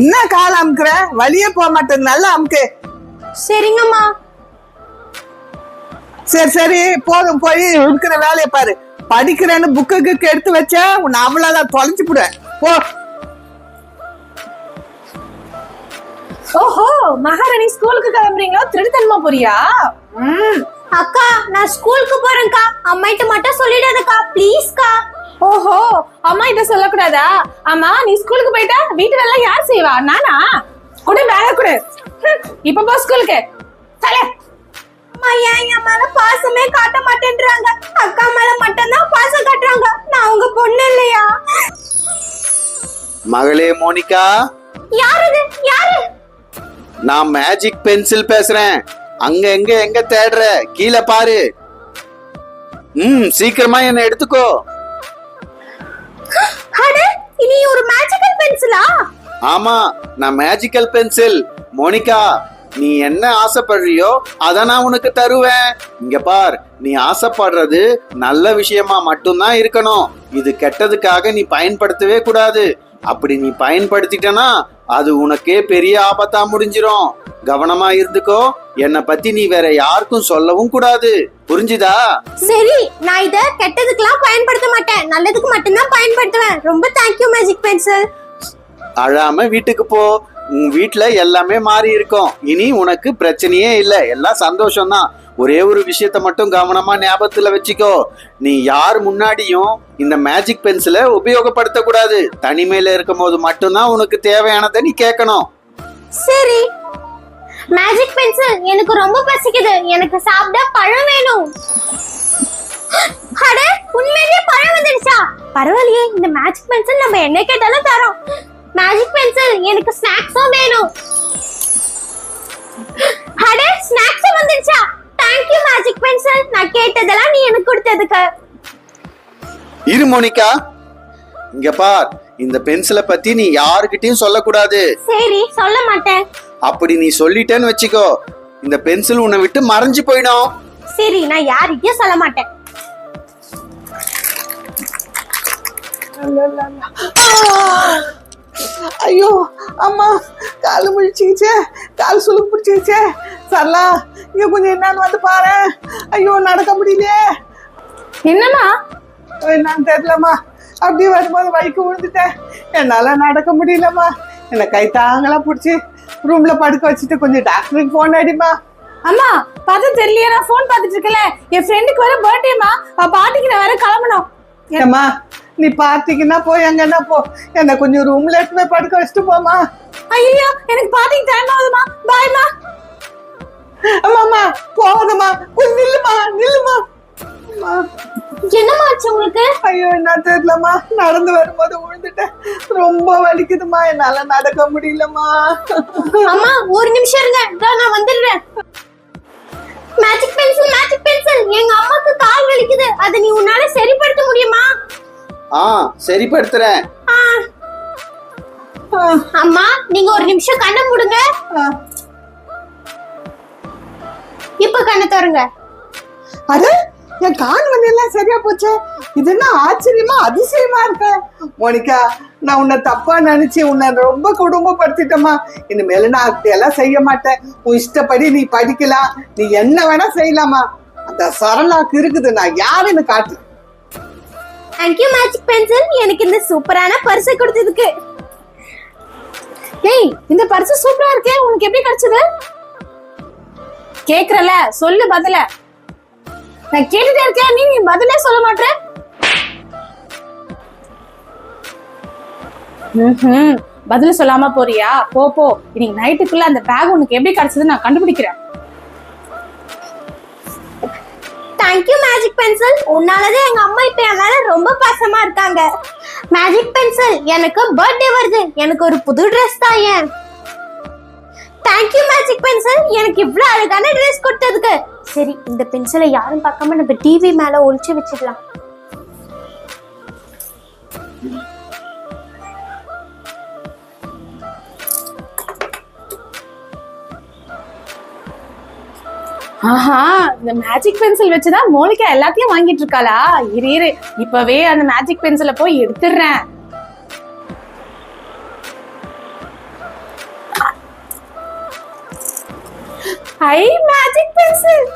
என்ன கால் அமுக்குற? வழியே போக மாட்டேன் நல்லா அமுக்கு. சரிங்கம்மா. சரி சரி. போதும் போய் இருக்கிற வேலையை பாரு. படிக்கிறேன்னு புக்கு கிக்கு எடுத்து வச்சா உன்னை அவ்வளோதான் தொலைச்சு விடுவேன் போ. ஓஹோ மகாராணி ஸ்கூலுக்கு கிளம்புறீங்களா? திருடுத்தனமா போறியா? ம். அக்கா நான் ஸ்கூலுக்கு போறேன்க்கா. அம்மாயிட்ட மட்டும் சொல்லிடாதக்கா. ப்ளீஸ்க்கா ஓஹோ அம்மா இத சொல்லக்கூடாதா? அம்மா நீ ஸ்கூலுக்கு போயிட்டா வீட்டு வேலை யார் செய்வா? நானா? கொடு பேக கொடு. இப்ப போ ஸ்கூலுக்கு. தல. அம்மா ஏன் என் மேல பாசமே காட்ட மாட்டேன்றாங்க? அக்கா மேல மட்டும்தான் பாசம் காட்டுறாங்க. நான் உங்க பொண்ணு இல்லையா? மகளே மோனிகா. யாரு இது யாரு? நான் மேஜிக் பென்சில் பேசுறேன். அங்க எங்க எங்க தேடுற? கீழே பாரு. ம் சீக்கிரமா என்ன எடுத்துக்கோ. ஒரு மேஜிக்கல் பென்சிலா ஆமா நான் மேஜிக்கல் பென்சில் மோனிகா நீ என்ன ஆசைப்படுறியோ அத நான் உனக்கு தருவேன். இங்க பார் நீ ஆசைப்படுறது நல்ல விஷயமா மட்டும்தான் இருக்கணும். இது கெட்டதுக்காக நீ பயன்படுத்தவே கூடாது. அப்படி நீ பயன்படுத்திட்டனா அது உனக்கே பெரிய ஆபத்தா முடிஞ்சிரும். கவனமா இருந்துக்கோ. என்னை பத்தி நீ வேற யாருக்கும் சொல்லவும் கூடாது. புரிஞ்சுதா? சரி நான் இத கெட்டதுக்கெல்லாம் பயன்படுத்த மாட்டேன். நல்லதுக்கு மட்டும்தான் பயன்படுத்துவேன். ரொம்ப தேங்க்யூ மேஜிக் பென்சில் அழாம வீட்டுக்கு போ. உன் வீட்ல எல்லாமே மாறி இருக்கும். இனி உனக்கு பிரச்சனையே இல்ல. எல்லாம் சந்தோஷம்தான். ஒரே ஒரு விஷயத்த மட்டும் கவனமா ஞாபகத்துல வச்சுக்கோ. நீ யார் முன்னாடியும் இந்த மேஜிக் பென்சிலை உபயோகப்படுத்த கூடாது தனிமையில இருக்கும் போது மட்டும்தான் உனக்கு தேவையானதை நீ கேட்கணும். சரி. மேஜிக் பென்சில் எனக்கு ரொம்ப பசிக்குது. எனக்கு சாப்பிட பழம் வேணும். அட உண்மையிலேயே பழம் வந்துடுச்சா? பரவாயில்லையே இந்த மேஜிக் பென்சில் நம்ம என்ன கேட்டாலும் தரோம். மேஜிக் பென்சில் எனக்கு ஸ்நாக்ஸும் வேணும். அட ஸ்நாக்ஸும் வந்துடுச்சா தேங்க்யூ மேஜிக் பென்சில் நான் கேட்டதெல்லாம் நீ எனக்கு கொடுத்ததுக்கு இரு மோனிகா. இங்க பார் இந்த பென்சிலை பத்தி நீ யாருக்கிட்டயும் சொல்லக்கூடாது. சரி சொல்ல மாட்டேன். அப்படி நீ சொல்லிட்டேன்னு வச்சுக்கோ இந்த பென்சில் உன்னை விட்டு மறைஞ்சு போயிடும். சரி நான் யார்கிட்டயும் சொல்ல மாட்டேன். ஐயோ அம்மா கால் முழிச்சுக்கிச்சே கால் சுளுக்கு பிடிச்சிக்கிச்சே சரலா இங்க கொஞ்சம் என்னன்னு வந்து பாரு. ஐயோ நடக்க முடியலையே. என்னம்மா? என்னன்னு தெரியலம்மா. அப்படியே வரும்போது வைக்க விழுந்துட்டேன் என்னால நடக்க முடியலம்மா. என்னை கை தாங்களா பிடிச்சி ரூம்ல படுக்க வச்சுட்டு கொஞ்சம் டாக்டருக்கு போன் அடிமா அம்மா பார்த்தா தெரியலையா நான் ஃபோன் பார்த்துட்டு இருக்கல என் ஃப்ரெண்டுக்கு வர பர்த்டேமா பாட்டிக்கு நான் வேற கிளம்பணும். ஏம்மா நீ பார்ட்டிக்குன்னா போய் எங்கன்னா போ. என்னை கொஞ்சம் ரூம்ல எடுத்து போய் படுக்க வச்சுட்டு போமா ஐயோ எனக்கு பாட்டிக்கு டைம் ஆகுதுமா பாய்மா அம்மாம்மா போகுதுமா கொஞ்சம் நில்லுமா நில்லுமா அம்மா. என்னம்மா ஆச்சு உங்களுக்கு? ஐயோ என்ன தெரியலம்மா. நடந்து வரும்போது விழுந்துட்டேன். ரொம்ப வலிக்குதுமா என்னால நடக்க முடியலம்மா. அம்மா ஒரு நிமிஷம் இருங்க. நான் வந்துடுறேன். மேஜிக் பென்சில் மேஜிக் பென்சில் எங்க அம்மாக்கு கால் வலிக்குது. அதை நீ உன்னால சரிப்படுத்த முடியுமா? ஆ சரிப்படுத்துறேன். அம்மா நீங்க ஒரு நிமிஷம் கண்ணை மூடுங்க. இப்ப கண்ணை திறங்க. அட என் கால் வலி எல்லாம் சரியா போச்சு. இது என்ன ஆச்சரியமா அதிசயமா இருக்க. மோனிகா நான் உன்னை தப்பா நினைச்சு உன்னை ரொம்ப குடும்பப்படுத்திட்டேம்மா இனிமேல நான் அப்படியெல்லாம் செய்ய மாட்டேன். உன் இஷ்டப்படி நீ படிக்கலாம். நீ என்ன வேணா செய்யலாமா அந்த சரளாக்கு இருக்குது. நான் யாருன்னு காட்டு. தேங்க்யூ மேஜிக் பென்சில் எனக்கு இந்த சூப்பரான பரிசை கொடுத்ததுக்கு. ஏய் இந்த பரிசு சூப்பரா இருக்கே. உனக்கு எப்படி கிடைச்சது? கேக்குறல சொல்லு பதில. நான் கேட்டுட்டே இருக்கேன். நீ நீ பதிலே சொல்ல மாட்டே. ம்ஹும். பதில் சொல்லாம போறியா? போ போ. இன்னைக்கு நைட்டுக்குள்ள அந்த பேக் உனக்கு எப்படி கிடைச்சது நான் கண்டுபிடிக்கிறேன். தேங்க்யூ மேஜிக் பென்சில் உன்னாலதான் எங்க அம்மா இப்ப என் மேல ரொம்ப பாசமா இருக்காங்க. மேஜிக் பென்சில் எனக்கு பர்த்டே வருது. எனக்கு ஒரு புது ட்ரெஸ் தான் ஏன்? தேங்க்யூ மேஜிக் பென்சில் எனக்கு இவ்வளோ அழகான ட்ரெஸ் கொடுத்ததுக்கு. சரி இந்த பென்சிலை யாரும் பார்க்காம நம்ம டிவி மேலே ஒழிச்சு வச்சிடலாம் ஆஹா இந்த மேஜிக் பென்சில் வச்சுதான் மோனிகா எல்லாத்தையும் வாங்கிட்டு இருக்காளா? இரு இரு இப்பவே அந்த மேஜிக் பென்சிலை போய் எடுத்துடுறேன். ஹை மேஜிக் பென்சில்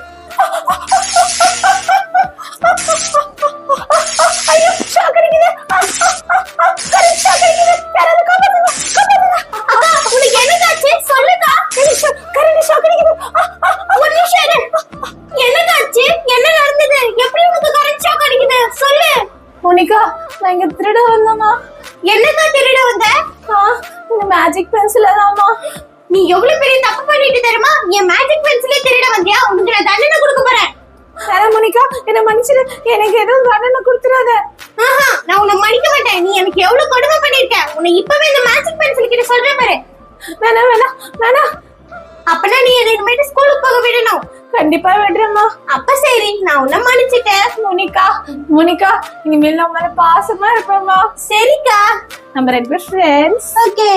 நீ எவ்வளவு பெரிய தப்பு பண்ணிட்டு தெரியுமா? என் மேஜிக் பென்சிலே திருட வந்தியா? உனக்கு நான் தண்டனை கொடுக்க போறேன். வேற மோனிகா என்ன மன்னிச்சிடு எனக்கு எதுவும் தண்டனை கொடுத்துறாத ஆஹா நான் உன்னை மன்னிக்க மாட்டேன். நீ எனக்கு எவ்வளவு கொடுமை பண்ணிருக்க உன்னை இப்பவே இந்த மேஜிக் பென்சில் கிட்ட சொல்றேன் பாரு. வேணாம் வேணாம் வேணாம் அப்பனா நீ இனிமேட்டு ஸ்கூலுக்கு போக விடணும். கண்டிப்பா விடுறேம்மா. அப்ப சரி நான் உன்னை மன்னிச்சிட்டேன். மோனிகா மோனிகா இனிமேல் நம்ம பாசமா இருப்பேம்மா. சரிக்கா. நம்ம ரெண்டு பேர் ஃப்ரெண்ட்ஸ் ஓகே